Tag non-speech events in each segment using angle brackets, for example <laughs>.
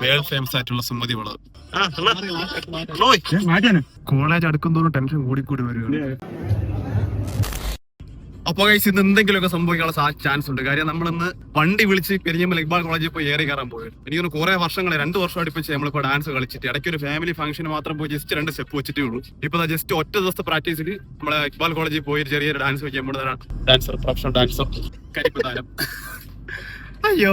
World famous ആയിട്ടുള്ള സുമതി വളവ് മാറ്റാനോ college അടുക്കുന്തോറും tension കൂടിക്കൂടി വരികയാണ് അപ്പൊ കൈസ് ഇന്ന് എന്തെങ്കിലുമൊക്കെ സംഭവിക്കാനുള്ള ചാൻസ് ഉണ്ട്. കാര്യം നമ്മളിന്ന് വണ്ടി വിളിച്ച് പെരിഞ്ഞമ്പൽ ഇക്ബാൾ കോളേജിൽ പോയി ഏറി കയറാൻ പോയി എനിക്കൊന്ന് കുറെ വർഷങ്ങളെ രണ്ട് വർഷം അടുപ്പിച്ച് നമ്മളിപ്പോ ഡാൻസ് കളിച്ചിട്ട് ഇടയ്ക്ക് ഒരു ഫാമിലി ഫംഗ്ഷന് മാത്രം പോയി ജസ്റ്റ് രണ്ട് സ്റ്റെപ്പ് വെച്ചിട്ടേ ഉള്ളൂ. ഇപ്പൊ ജസ്റ്റ് ഒറ്റ ദിവസത്തെ പ്രാക്ടീസിൽ നമ്മളെ ഇക്ബാൽ കോളേജിൽ പോയി ചെറിയൊരു ഡാൻസ് വെക്കാൻ നമ്മുടെ ഡാൻസർ പ്രൊഫഷണൽ ഡാൻസർ കരിപ്പുതാരം. അയ്യോ.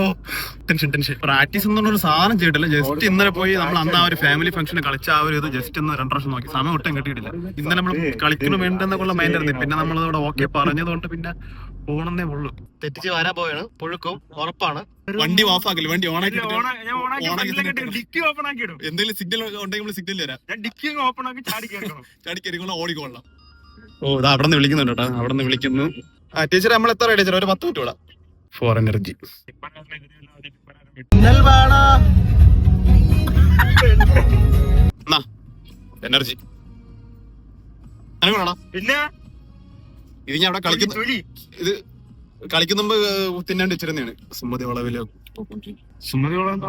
Tension tension. പ്രാക്ടീസ് എന്നുള്ള ഒരു സാധനം ചെയ്തിട്ടില്ല. ജസ്റ്റ് ഇന്നലെ പോയി നമ്മൾ അന്ന് ആ ഒരു ഫാമിലി ഫംഗ്ഷന് കളിച്ച ആ ഒരു ഇത് ജസ്റ്റ് ഒന്ന് രണ്ട് പ്രാവശ്യം നോക്കി. സമയം ഒട്ടും കിട്ടിയിട്ടില്ല. ഇന്നലെ നമ്മൾ കളിക്കണം വേണ്ടെന്നൊക്കെയുള്ള മൈൻഡ് ആയിരുന്നു പിന്നെ നമ്മൾ ഇവിടെ ഓക്കെ പറഞ്ഞതുകൊണ്ട് പിന്നെ പോണെന്നേ ഉള്ളൂ. തെറ്റിച്ച് വരാൻ പോയാണ് പുഴുക്കും. ഉറപ്പാണ്. വണ്ടി ഓഫ് ആക്കില്ല. വണ്ടി ഓൺ ആക്കി ഞാൻ ഓണാക്കി ഓണാക്കി ഡിക്കി ഓപ്പൺ ആക്കി ഇടും. എന്തെങ്കിലും സിഗ്നൽ ഉണ്ടെങ്കിൽ നമ്മൾ സിഗ്നൽ തരാം. ഞാൻ ഡിക്കി ഓപ്പൺ ആക്കി ചാടി കയറണം <laughs> ഓടിക്കോളാം. ഓടിക്കൊള്ളാം ഓ ഇതാ അവിടെ നിന്ന് വിളിക്കുന്നുണ്ട് കേട്ടോ. അവിടെ നിന്ന് വിളിക്കുന്നു ടീച്ചർ നമ്മൾ എത്ര ടീച്ചർ ഒരു പത്ത് മിനിറ്റ് വിടാം ഫോർ എനർജി എന്നാ എനർജി പിന്നെ? ഇത് ഞാൻ അവിടെ കളിക്കുന്നു. ഇത് കളിക്കുന്ന മുമ്പ് തിന്നാണ്ട് വെച്ചിരുന്നതാണ്. സുമതി വളവിൽ. സുമതി വളം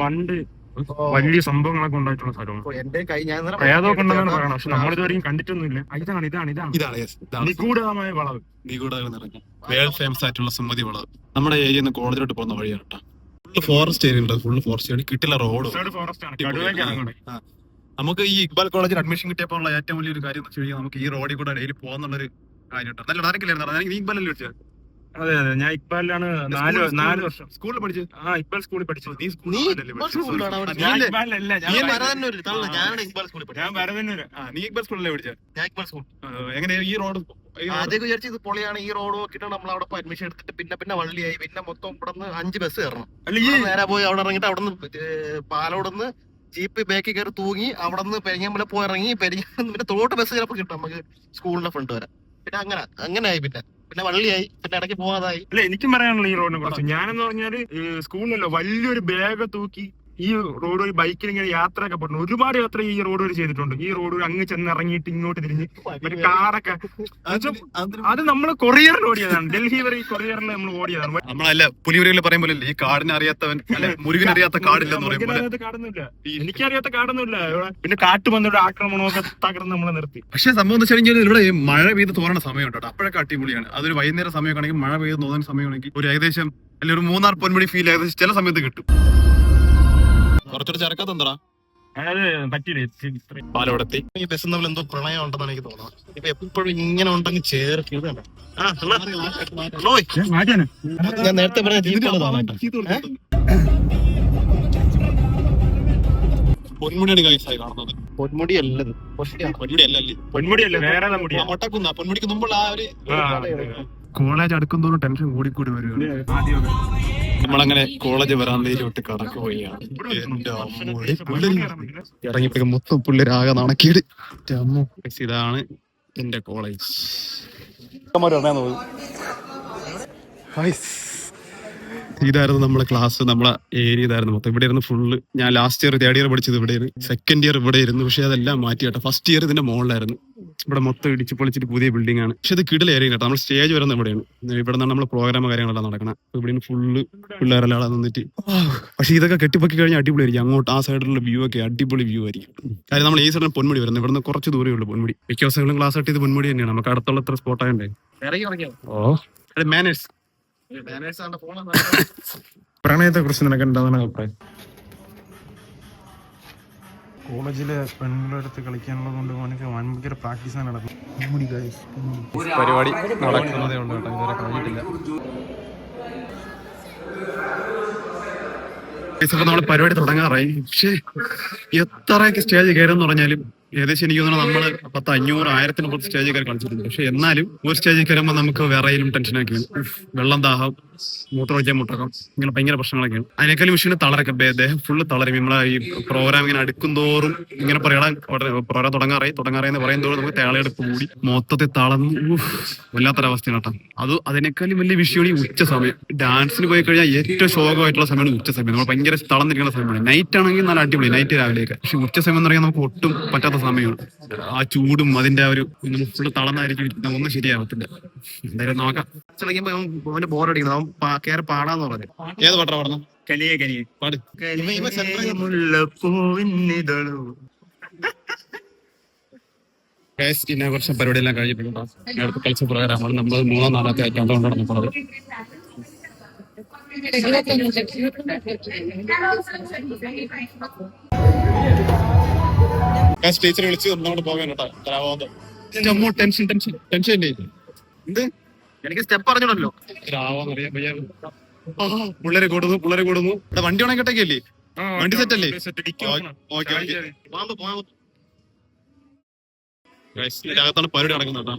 പണ്ട് വലിയ സംഭവങ്ങളൊക്കെ ഉണ്ടായിട്ടുള്ള സ്ഥലമാണ്. എന്റെ കൈ ഞാൻ പ്രേതമൊക്കെ ഉണ്ടെന്നാണ് പറയണം പക്ഷെ നമ്മളിതുവരെയും കണ്ടിട്ടൊന്നുമില്ല. ഇതാണ് ഇതാണ് ഇതാണ്. നിഗൂഢമായ വളവ്. നിഗൂഢ നിറഞ്ഞ വേൾഡ് ഫേമസ് ആയിട്ടുള്ള സുമതി വളവ്. നമ്മുടെ ഏരിയ കോളേജിലോട്ട് പോകുന്ന വഴിയാണ് കേട്ടോ. ഫുള്ള് ഫോറസ്റ്റ് ഏരിയ ഉണ്ട്. ഫുള്ള് ഫോറസ്റ്റ് ഏരിയ കിട്ടില്ല റോഡ് ആണ്. നമുക്ക് ഈ ഇക്ബാൽ കോളേജിൽ അഡ്മിഷൻ കിട്ടിയപ്പോൾ ഉള്ള ഏറ്റവും വലിയൊരു കാര്യം എന്ന് വെച്ച് കഴിഞ്ഞാൽ നമുക്ക് ഈ റോഡിൽ കൂടെ ഡെയിലി പോകാന്നുള്ളൊരു കാര്യം കേട്ടോ നല്ല ആരൊക്കെയായിരുന്നു ഇക്ബാലല്ലേ വിളിച്ചത്? അതെ അതെ. ഞാൻ ഇക്ബാലിലാണ് നാല് നാല് വർഷം. സ്കൂളിൽ പഠിച്ചു? ആ ഇക്ബാൽ സ്കൂളിൽ പഠിച്ചു. നീ. ഞാൻ? വരതന്നൂര് നീ ഇക്ബാൽ സ്കൂളിലല്ലേ പഠിച്ചത് എങ്ങനെ ഈ റോഡ് ആദ്യം വിചാരിച്ചു ഇത് പൊളിയാണ്. ഈ റോഡ് നോക്കിട്ട് നമ്മൾ അവിടെ അഡ്മിഷൻ എടുത്തിട്ട് പിന്നെ പിന്നെ വള്ളിയായി. പിന്നെ മൊത്തം ഇവിടെ നിന്ന് അഞ്ച് ബസ് കയറണം. അല്ല ഈ നേരെ പോയി അവിടെ ഇറങ്ങിട്ട് അവിടെ നിന്ന് പാലോടുന്ന് ജീപ്പ് ബാക്കിൽ കയറി തൂങ്ങി അവിടെ നിന്ന് പെരിങ്ങമ്പല പോയി ഇറങ്ങി പെരിങ്ങ പിന്നെ തോട്ട് ബസ് ചിലപ്പോൾ കിട്ടും നമുക്ക് സ്കൂളിന്റെ ഫ്രണ്ട് വരെ. പിന്നെ അങ്ങനെ അങ്ങനെ ആയി പിന്നെ. പിന്നെ വള്ളിയായി പിന്നെ ഇടയ്ക്ക് പോവാതായി. അല്ല എനിക്കും പറയാനുള്ള ഈ റോഡിനെ കുറിച്ച്. ഞാനെന്ന് പറഞ്ഞാൽ സ്കൂളിലല്ലോ വലിയൊരു ബാഗ് തൂക്കി ഈ റോഡ് വഴി ബൈക്കിൽ ഇങ്ങനെ യാത്രയൊക്കെ പറഞ്ഞു ഒരുപാട് യാത്ര ഈ റോഡ് വഴി ചെയ്തിട്ടുണ്ട്. ഈ റോഡ് വഴി അങ്ങ് ചെന്ന് ഇറങ്ങിയിട്ട് ഇങ്ങോട്ട് തിരിഞ്ഞ് ഒരു കാറൊക്കെ. അത് നമ്മൾ കൊറിയറിൽ ഓടിയതാണ് ഡൽഹി വരെ ഈ കൊറിയറിൽ നമ്മൾ ഓടിയതാണ് നമ്മളല്ല പുലിവരികൾ പറയും പോലെ ഈ കാടിനെ അറിയാത്തവൻ അല്ലെ മുരുകനറിയാത്ത കാടില്ലെന്ന് പറയുമ്പോൾ കാടൊന്നുമില്ല. എനിക്കറിയാത്ത കാടൊന്നുമില്ല. പിന്നെ പിന്നെ വന്നിട്ട് ആക്രമണമൊക്കെ തകർന്ന് നമ്മളെ നിർത്തി. പക്ഷെ സംഭവം എന്ന് വെച്ചാൽ ഇവിടെ ഈ മഴ പെയ്ത് തോരണ സമയമുണ്ട് ഉണ്ടോ അപ്പോഴൊക്കെ അടിപൊളിയാണ്. അതൊരു വൈകുന്നേരം സമയമാണെങ്കിൽ മഴ പെയ്ത് തോന്നുന്ന സമയമാണെങ്കിൽ ഒരു ഏകദേശം അല്ലെങ്കിൽ ഒരു മൂന്നാർ പൊന്മുടി ഫീൽ ഏകദേശം ചില സമയത്ത് കിട്ടും. കുറച്ചൊരു ചരക്കാത്ത എന്താ പറ്റിയില്ല? പാലോടത്തി. ഈ ബസ് തമ്മിൽ എന്തോ പ്രണയം ഉണ്ടെന്നാണ് എനിക്ക് തോന്നുന്നത്. ഇപ്പൊ എപ്പോഴും ഇങ്ങനെ ഉണ്ടെങ്കിൽ ചേർക്കുന്നത് ഞാൻ നേരത്തെ പറഞ്ഞ. പൊന്മുടിയാണ് കാണുന്നത്. പൊന്മുടി അല്ലത് പൊട്ടിയാണ്. പൊന്മുടി അല്ലല്ലേ പൊന്മുടിയല്ല വേറെ മുടിയാ ഒട്ടക്കുന്ന പൊന്മുടിക്ക് മുമ്പുള്ള ആ ഒരു ആ, കോളേജ് അടുക്കുന്തോറും ടെൻഷൻ കൂടിക്കൂടി വരുവാണ് ആദ്യമൊക്കെ. നമ്മളങ്ങനെ കോളേജ് വരാന്തയിലോട്ട് കടക്കുകയാണ് എന്റെ അമ്മോടെ മൊത്തം പുള്ളി നടക്കിയത് എന്റെ അമ്മോ. ഇതാണ് എന്റെ കോളേജ് ഇതായിരുന്നു നമ്മളെ ക്ലാസ് നമ്മളെ ഏരിയ ഇതായിരുന്നു. മൊത്തം ഇവിടെ ഇരുന്ന് ഫുള്ള് ഞാൻ ലാസ്റ്റ് ഇയർ തേർഡ് ഇയർ പഠിച്ചത് ഇവിടെയാണ് സെക്കൻഡ് ഇയർ ഇവിടെ ഇരുന്നു പക്ഷെ അതെല്ലാം മാറ്റി കേട്ടോ. ഫസ്റ്റ് ഇയർ ഇതിന്റെ മുകളിലായിരുന്നു ഇവിടെ മൊത്തം ഇടിച്ച് പൊളിച്ചിട്ട് പുതിയ ബിൽഡിംഗ് ആണ്. പക്ഷെ ഇത് കിടൽ ഏരിയ കേട്ടോ. നമ്മൾ സ്റ്റേജ് വരുന്നത് ഇവിടെയാണ്. ഇവിടെ നിന്നാണ് നമ്മൾ പ്രോഗ്രാം കാര്യങ്ങളെല്ലാം നടക്കണം. ഇവിടെ നിന്ന് ഫുള്ള് പിള്ളേരെല്ലാം നിന്നിട്ട് പക്ഷെ ഇതൊക്കെ കെട്ടിപ്പൊക്കി കഴിഞ്ഞാൽ അടിപൊളിയായിരിക്കും. അങ്ങോട്ട് ആ സൈഡിലുള്ള വ്യൂ ഒക്കെ അടിപൊളി വ്യൂ ആയിരിക്കും. കാര്യം നമ്മൾ ഈ സൈഡിൽ പൊന്മുടി വരുന്നത്. ഇവിടുന്ന് കുറച്ച് ദൂരമേ ഉള്ളൂ പൊന്മുടി. മിക്ക ദിവസങ്ങളും ക്ലാസ് ആയിട്ട് ഇത് പൊന്മുടി തന്നെയാണ്. നമുക്ക് അടുത്തുള്ള എത്ര സ്പോട്ട് ആയണ്ടേ. ഓ. മാനേഴ്സ് <laughs> പ്രണയത്തെ കുറിച്ച് നിനക്ക് എന്താണ് അഭിപ്രായം? കോളേജിലെ പെണ്ണുങ്ങളുടെ അടുത്ത് കളിക്കാനുള്ളത് കൊണ്ട് അവനക്ക് ഭയങ്കര പ്രാക്ടീസ് ആണ് നടക്കുന്നത്. പരിപാടി നടക്കുന്നതേ ഉള്ളൂ കേട്ടോ ഇതുവരെ കഴിഞ്ഞിട്ടില്ല. നമ്മൾ പരിപാടി തുടങ്ങാറായി. പക്ഷേ എത്രയൊക്കെ സ്റ്റേജ് കയറുമെന്ന് പറഞ്ഞാലും ഏകദേശം എനിക്ക് തോന്നുന്നു നമ്മൾ പത്ത് അഞ്ഞൂറ് ആയിരത്തിന് പുറത്ത് സ്റ്റേജിൽ കയറി കളിച്ചിട്ടുണ്ട്. പക്ഷെ എന്നാലും ഒരു സ്റ്റേജിൽ കയറുമ്പോൾ നമുക്ക് വേറെ ടെൻഷനൊക്കെയാണ് ഉഫ്, വെള്ളം ദാഹം. മൂത്രമൊഴിക്കാൻ മുട്ടക്കം ഇങ്ങനെ ഭയങ്കര പ്രശ്നങ്ങളൊക്കെയാണ്. അതിനേക്കാളും മെഷീന് തളരൊക്കെ അദ്ദേഹം ദേഹം ഫുള്ള് തളരും. നമ്മളെ ഈ പ്രോഗ്രാം ഇങ്ങനെ അടുക്കും തോറും ഇങ്ങനെ പറയണം പ്രോഗ്രാം തുടങ്ങാറായി. തുടങ്ങാറായി എന്ന് തോറും നമുക്ക് തേളയെടുപ്പ് കൂടി മൊത്തത്തിൽ തളർന്നു വല്ലാത്തൊരവസ്ഥയാണ് കേട്ടോ. അത് അതിനേക്കാളും വലിയ വിഷയമാണ് ഈ ഉച്ച സമയം. ഡാൻസിന് പോയി കഴിഞ്ഞാൽ ഏറ്റവും ശോകമായിട്ടുള്ള സമയമാണ് ഉച്ച സമയം. നമ്മൾ ഭയങ്കര തളർന്നിരിക്കുന്ന സമയമാണ്. നൈറ്റ് ആണെങ്കിൽ നല്ല അടിപൊളി. നൈറ്റ് രാവിലെയൊക്കെ. പക്ഷെ ഉച്ച സമയം എന്ന് പറയുന്നത് നമുക്ക് ഒട്ടും പറ്റാത്ത സമയമാണ്. ആ ചൂടും അതിന്റെ ആ ഒരു ഫുള്ള് തളർന്നായിരിക്കും. ഒന്നും ശരിയാവത്തില്ല. എന്തായാലും നോക്കാം. അവന് ബോറടിക്കണം കേറി പാടാന്ന് പറഞ്ഞു. ഏത് പാട്ടാ പാടുന്നത് കലിയെ കലിയെ പാട്. മുല്ലപ്പൂവിന്നിതളോ ഗൈസ് ഇനാഘോഷം പരിപാടിയെല്ലാം കഴിഞ്ഞിട്ടുണ്ടോ. അടുത്ത കളിച്ച പ്രോഗ്രാമാണ് നമ്മൾ മൂന്നോ നാലാമത്തെ ആയിട്ടാണ് നടന്നത് ഗൈസ് ടീച്ചർ വിളിച്ച് നമ്മളോട് പോകാൻ കേട്ടോ. ജമ്മു ടെൻഷൻ ടെൻഷൻ ടെൻഷൻ ഇല്ലേ? എന്ത്? എനിക്ക് സ്റ്റെപ്പ് ആ പിള്ളേരെ കൂടുന്നു പിള്ളേരെ കൂടുന്നു ഇവിടെ വണ്ടി ഉണക്കട്ടൊക്കെയല്ലേ വണ്ടി സെറ്റ് അല്ലേ? ഓക്കെ ഓക്കെ അകത്താണ് പരിപാടി നടക്കുന്നത്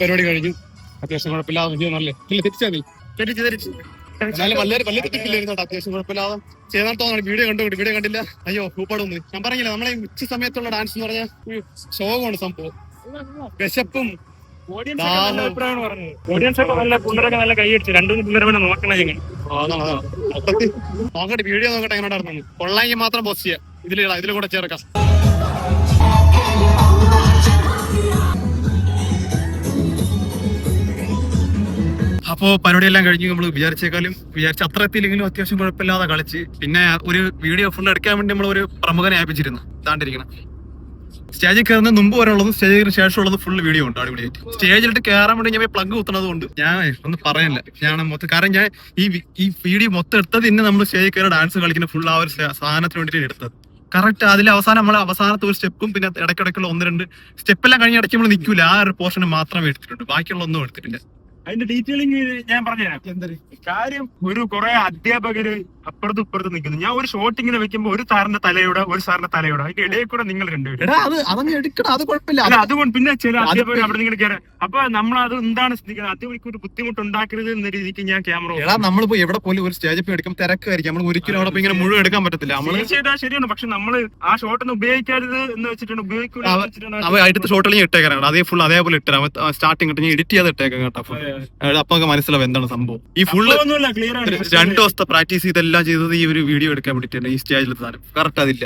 പരിപാടി കഴിഞ്ഞു. അത്യാവശ്യം കുഴപ്പമില്ലാതെ വിജയമല്ലേ ഇല്ല തെറ്റിച്ചാ നീ തെറ്റിച്ച് തെറ്റിച്ച് എന്നാലും വല്ല വലിയ തെറ്റില്ലായിരുന്നു കേട്ടോ. അത്യാവശ്യം കുഴപ്പമില്ലാതെ. ചെയ്താൽ തോന്നണം. വീഡിയോ കണ്ടു വീഡിയോ കണ്ടില്ല. അയ്യോ കൂപ്പാടൊന്നും ഞാൻ പറഞ്ഞില്ല നമ്മളെ ഉച്ച സമയത്തുള്ള ഡാൻസ് എന്ന് പറഞ്ഞാൽ ശോകമാണ് സംഭവം. വിശപ്പും. നോക്കട്ടെ വീഡിയോ നോക്കട്ടെ എങ്ങനെയായിരുന്നു കൊള്ളാമെങ്കിൽ മാത്രം പോസ്റ്റ് ചെയ്യാം. ഇതിൽ ഇതിൽ കൂടെ ചേർക്കാം. അപ്പോ പരിപാടിയെല്ലാം കഴിഞ്ഞ് നമ്മൾ വിചാരിച്ചേക്കാളും വിചാരിച്ച അത്ര എത്തിയില്ലെങ്കിലും അത്യാവശ്യം കുഴപ്പമില്ലാതെ കളിച്ച് പിന്നെ ഒരു വീഡിയോ ഫുൾ എടുക്കാൻ വേണ്ടി നമ്മൾ ഒരു പ്രമുഖനെ ഏൽപ്പിച്ചിരുന്നു. താണ്ടിരിക്കണം സ്റ്റേജിൽ കയറുന്ന മുമ്പ് വരെ സ്റ്റേജിൽ സ്റ്റേജിന് ശേഷം ഉള്ളത് ഫുൾ വീഡിയോ ഉണ്ട് അടിപൊളി സ്റ്റേജിലിട്ട് കയറാൻ വേണ്ടി ഞാൻ പ്ലഗ് കുത്തുന്നത് കൊണ്ട് ഞാൻ ഒന്നും പറയാനില്ല ഞാൻ മൊത്തം കാരണം ഞാൻ ഈ ഈ വീഡിയോ മൊത്തം എടുത്തത് ഇന്ന് നമ്മൾ സ്റ്റേജിൽ കയറി ഡാൻസ് കളിക്കുന്ന ഫുൾ ആ ഒരു സാധനത്തിന് വേണ്ടിയിട്ട് എടുത്തത്. കറക്റ്റ് അതിൽ അവസാനം നമ്മൾ അവസാനത്തെ ഒരു സ്റ്റെപ്പും പിന്നെ ഇടയ്ക്കിടയ്ക്കുള്ള ഒന്ന് രണ്ട് സ്റ്റെപ്പെല്ലാം കഴിഞ്ഞ് ഇടയ്ക്ക് നമ്മൾ നിൽക്കില്ല ആ ഒരു പോർഷൻ മാത്രമേ എടുത്തിട്ടുണ്ട് ബാക്കിയുള്ള ഒന്നും എടുത്തിട്ടില്ല. അതിന്റെ ഡീറ്റെയിലിംഗ് ഞാൻ പറഞ്ഞുതരാം. കാര്യം ഒരു കുറെ അധ്യാപകര് അപ്പുറത്തും ഇപ്പുറത്തും നിൽക്കുന്നു. ഞാൻ ഒരു ഷോട്ട് ഇങ്ങനെ വെക്കുമ്പോ ഒരു സാറിന്റെ തലയോടെ ഒരു സാറിന്റെ തലയോടെ അതിന്റെ ഇടയിൽ കൂടെ നിങ്ങൾ രണ്ടുപേരും അത് അതങ്ങ് എടുക്കണം അത് കുഴപ്പമില്ല. അതുകൊണ്ട് പിന്നെ ചില അധ്യാപകർ അവിടെ നിങ്ങൾ കയറാം അപ്പൊ നമ്മൾ അത് എന്താണ് ശ്രദ്ധിക്കുന്നത് അധ്യാപകർക്ക് ഒരു ബുദ്ധിമുട്ട് ഉണ്ടാക്കരുത് എന്ന രീതിക്ക് ഞാൻ ക്യാമറ എടാ നമ്മളിപ്പോ എവിടെ പോലും ഒരു സ്റ്റേജ് പോയി എടുക്കും തിരക്കായിരിക്കും. നമ്മൾ ഒരിക്കലും അവിടെ ഇങ്ങനെ മുഴുവൻ എടുക്കാൻ പറ്റത്തില്ല. നമ്മൾ തീർച്ചയായിട്ടും ശരിയാണ് പക്ഷെ നമ്മൾ ആ ഷോട്ട് ഒന്നും ഉപയോഗിക്കരുത് എന്ന് വെച്ചിട്ടാണ് ഉപയോഗിക്കുന്നത് അടുത്ത ഷോട്ടിൽ ഇട്ടേക്കാണ് അതേ ഫുൾ അതേപോലെ ഇട്ടേ സ്റ്റാർട്ടിങ് ഇട്ട് എഡിറ്റ് ചെയ്ത് ഇട്ടേക്കാം കേട്ടോ. അപ്പൊ മനസ്സിലാവും എന്താണ് സംഭവം. ഈ clear രണ്ടു ദിവസത്തെ പ്രാക്ടീസ് ചെയ്തെല്ലാം ചെയ്തത് ഈ ഒരു വീഡിയോ എടുക്കാൻ വേണ്ടിട്ടാണ് ഈ സ്റ്റേജിൽ താരം കറക്റ്റ് അതില്ല.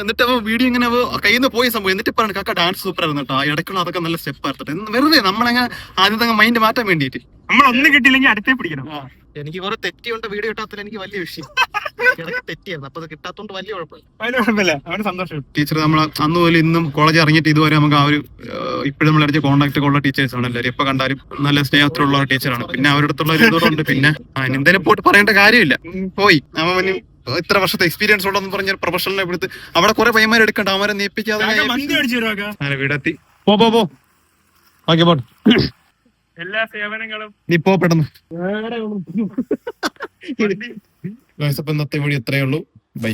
എന്നിട്ട് അവ വീഡിയോ ഇങ്ങനെ അവ കയ്യിൽ നിന്ന് പോയ സംഭവം എന്നിട്ട് പറഞ്ഞു കാക്ക ഡാൻസ് സൂപ്പർ ആയിരുന്നു കേട്ടോ. ആ ഇടയ്ക്കുള്ള അതൊക്കെ നല്ല സ്റ്റെപ്പ് എന്ന് വെറുതെ നമ്മളങ്ങനെ ആദ്യത്തെ മൈൻഡ് മാറ്റാൻ വേണ്ടിയിട്ട്. നമ്മളൊന്നും ഒന്ന് കിട്ടിയില്ലെങ്കിൽ അടുത്തേ പിടിക്കണം. എനിക്ക് കുറെ തെറ്റിയുണ്ട് വീഡിയോ ഇട്ടാത്തിൽ എനിക്ക് വലിയ വിഷയം. <laughs> ഇടയ്ക്ക് തെറ്റിയായിരുന്നു. അപ്പൊ അത് കിട്ടാത്തോണ്ട് വലിയ കുഴപ്പമില്ല. അതിന് കുഴപ്പമില്ല. അവന് സന്തോഷം. ടീച്ചർ നമ്മൾ അന്ന് പോലെ ഇന്നും കോളേജ് ഇറങ്ങിയിട്ട് ഇതുവരെ നമുക്ക് ആ ഒരു ഇപ്പോഴും നമ്മൾ അടിച്ച കോൺടാക്ട് ഉള്ള ടീച്ചേഴ്സ് ആണ് എല്ലാവരും. ഇപ്പൊ കണ്ടാലും നല്ല സ്നേഹത്തിലുള്ള ടീച്ചറാണ് പിന്നെ അവരുടെ അടുത്തുള്ള ഒരു ഇതുകൊണ്ട് പിന്നെ എന്തെങ്കിലും എന്തായാലും പോയിട്ട് പറയേണ്ട കാര്യമില്ല. പോയി. അവന് ഇത്ര വർഷത്തെ എക്സ്പീരിയൻസ് ഉണ്ടെന്ന് പറഞ്ഞ പ്രൊഫഷണലിനെ എടുത്ത് അവിടെ കുറെ പയ്യന്മാർ എടുക്കണ്ട. അവരെ നീപ്പിക്കാതെ അങ്ങനെ വീടെത്തി. പോ പോ പോ. ഓക്കെ പോട്ടെ. എല്ലാ സേവനങ്ങളും നീ പോ പെട്ടെന്ന്. <laughs> Guys, അപ്പം ഇന്നത്തെ വീഡിയോ ഇത്രയേ ഉള്ളൂ. ബൈ.